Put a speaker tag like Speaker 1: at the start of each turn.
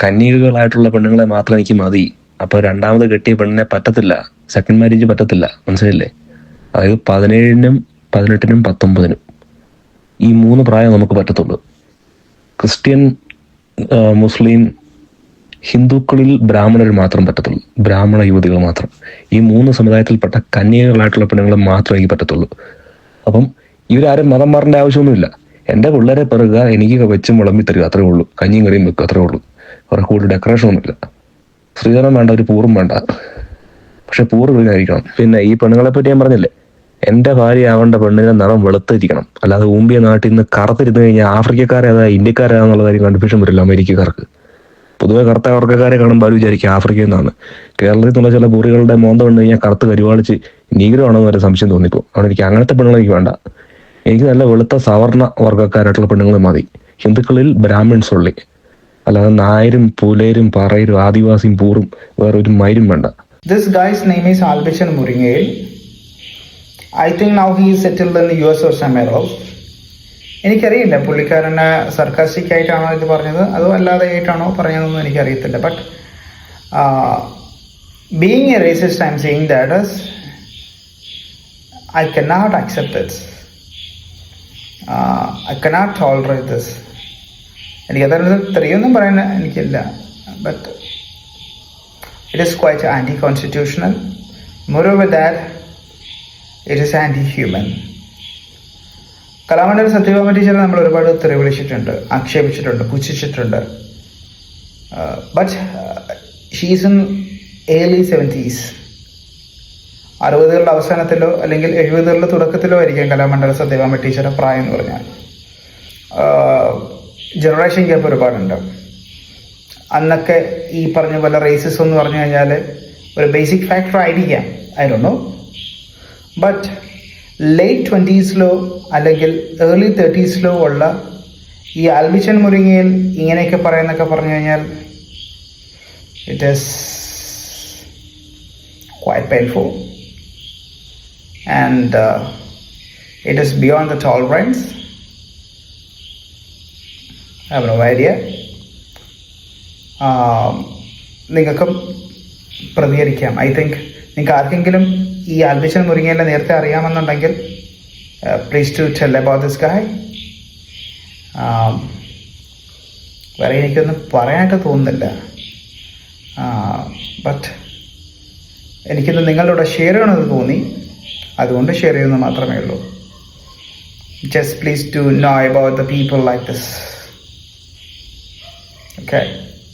Speaker 1: കന്യകകളായിട്ടുള്ള പെണ്ണുങ്ങളെ മാത്രം എനിക്ക് മതി. അപ്പൊ രണ്ടാമത് കെട്ടിയ പെണ്ണിനെ പറ്റത്തില്ല. സെക്കൻഡ് മാരേജ് പറ്റത്തില്ല. മനസ്സിലല്ലേ അതായത് പതിനേഴിനും പതിനെട്ടിനും പത്തൊമ്പതിനും. ഈ മൂന്ന് പ്രായം നമുക്ക് പറ്റത്തുള്ളൂ. ക്രിസ്ത്യൻ മുസ്ലിം ഹിന്ദുക്കളിൽ ബ്രാഹ്മണർ മാത്രം പറ്റത്തുള്ളൂ. ബ്രാഹ്മണ യുവതികൾ മാത്രം. ഈ മൂന്ന് സമുദായത്തിൽപ്പെട്ട കന്യകകളായിട്ടുള്ള പെണ്ണുങ്ങളെ മാത്രമേ എനിക്ക് പറ്റത്തുള്ളൂ. അപ്പം ഇവരാരും മതം മാറേണ്ട ആവശ്യമൊന്നുമില്ല. എന്റെ പിള്ളേരെ പിറകുക എനിക്ക് വെച്ചും വിളമ്പി തരിക അത്രേ ഉള്ളൂ. കഞ്ഞിയും കറിയും വെക്കുക അത്രേ ഉള്ളൂ. അവരുടെ കൂടുതൽ ഡെക്കറേഷൻ ഒന്നുമില്ല. സ്ത്രീധനം വേണ്ട ഒരു പൂറും വേണ്ട. പക്ഷെ പൂറ് വീണായിരിക്കണം. പിന്നെ ഈ പെണ്ണുങ്ങളെ പറ്റി ഞാൻ പറഞ്ഞില്ലേ എന്റെ ഭാര്യ ആവേണ്ട പെണ്ണിനെ നിറം വെളുത്തിരിക്കണം. അല്ലാതെ ഊമ്പിയ നാട്ടിൽ നിന്ന് കറുത്തിരുന്ന് കഴിഞ്ഞാൽ ആഫ്രിക്കക്കാരേതാ ഇന്ത്യക്കാരേതാന്നുള്ള കാര്യം കൺഫ്യൂഷൻ വരില്ല അമേരിക്കക്കാർക്ക്. പൊതുവെ കറുത്ത വർഗക്കാരെ കാണുമ്പോൾ അവർ വിചാരിക്കും ആഫ്രിക്കയിൽ നിന്നാണ്. കേരളത്തിൽ നിന്നുള്ള ചില പൂറികളുടെ മോന്ത കണ്ടു കഴിഞ്ഞാൽ കറുത്ത് കരുവാളിച്ച് നീഗ്രമാണെന്ന് വരെ സംശയം തോന്നിപ്പോ. അവിടെ എനിക്ക് അങ്ങനത്തെ പെണ്ണുങ്ങൾ എനിക്ക് വേണ്ട. എനിക്ക് നല്ല വെളുത്ത സവർണ വർഗക്കാരായിട്ടുള്ള പെണ്ണുങ്ങൾ മതി. ഹിന്ദുക്കളിൽ ബ്രാഹ്മിൺസ് ഉള്ളി അല്ലാതെ നായരും പുലേരും പറയരും ആദിവാസിയും പൂറും വേറെ ഒരു മൈരും വേണ്ട.
Speaker 2: This guy's name is Albishan Muringayil I think now he settled in U S somewhere else. എനിക്കറിയില്ല പുള്ളിക്കാരനെ സർക്കാസ്റ്റിക് ആയിട്ടാണോ ഇത് പറഞ്ഞത്? അതോ അല്ലാതെ ആയിട്ടാണോ പറഞ്ഞതെന്ന് എനിക്കറിയത്തില്ല. But being a racist I'm saying that is I cannot accept this I cannot tolerate this എനിക്കതിനകത്ത് ഇത്രയൊന്നും പറയാൻ എനിക്കില്ല. But it is quite anti-constitutional. Moreover that it is anti human Kalamandalam Sathyabhama ടീച്ചറെ നമ്മൾ ഒരുപാട് തെറി വിളിച്ചിട്ടുണ്ട് ആക്ഷേപിച്ചിട്ടുണ്ട് പുച്ഛിച്ചിട്ടുണ്ട്. But she's in early seventies അറുപതുകളുടെ അവസാനത്തിലോ അല്ലെങ്കിൽ എഴുപതുകളുടെ തുടക്കത്തിലോ ആയിരിക്കും കലാമണ്ഡലം സത്യഭാമ ടീച്ചറെ പ്രായം എന്ന് പറഞ്ഞാൽ. ജനറേഷൻ ഗ്യാപ്പ് ഒരുപാടുണ്ട്. അന്നൊക്കെ ഈ പറഞ്ഞ പോലെ റേസസ് എന്ന് പറഞ്ഞു കഴിഞ്ഞാൽ ഒരു ബേസിക് ഫാക്ടർ ആയിരിക്കാം. ഐ ഡോ നോ ബട്ട് ലേറ്റ് ട്വന്റീസിലോ അല്ലെങ്കിൽ ഏർലി തേർട്ടീസിലോ ഉള്ള ഈ ആൽബിച്ചൻ മുരിങ്ങയിൽ ഇങ്ങനെയൊക്കെ പറയുന്നൊക്കെ പറഞ്ഞു കഴിഞ്ഞാൽ it is quite painful. And it it is beyond the I have no idea. നിങ്ങൾക്കും പ്രതികരിക്കാം. ഐ തിങ്ക് നിങ്ങൾക്ക് ആർക്കെങ്കിലും ഈ ആൽബിച്ചൻ മുരിങ്ങയിലെ നേരത്തെ അറിയാമെന്നുണ്ടെങ്കിൽ please to tell about this guy വേറെ എനിക്കൊന്നും പറയാനായിട്ട് തോന്നുന്നില്ല. ബട്ട് എനിക്കിത് നിങ്ങളുടെ ഷെയർ ചെയ്യണമെന്ന് തോന്നി. അതുകൊണ്ട് ഷെയർ ചെയ്യുന്നത് മാത്രമേ ഉള്ളൂ. Just please to know about the people like this Okay.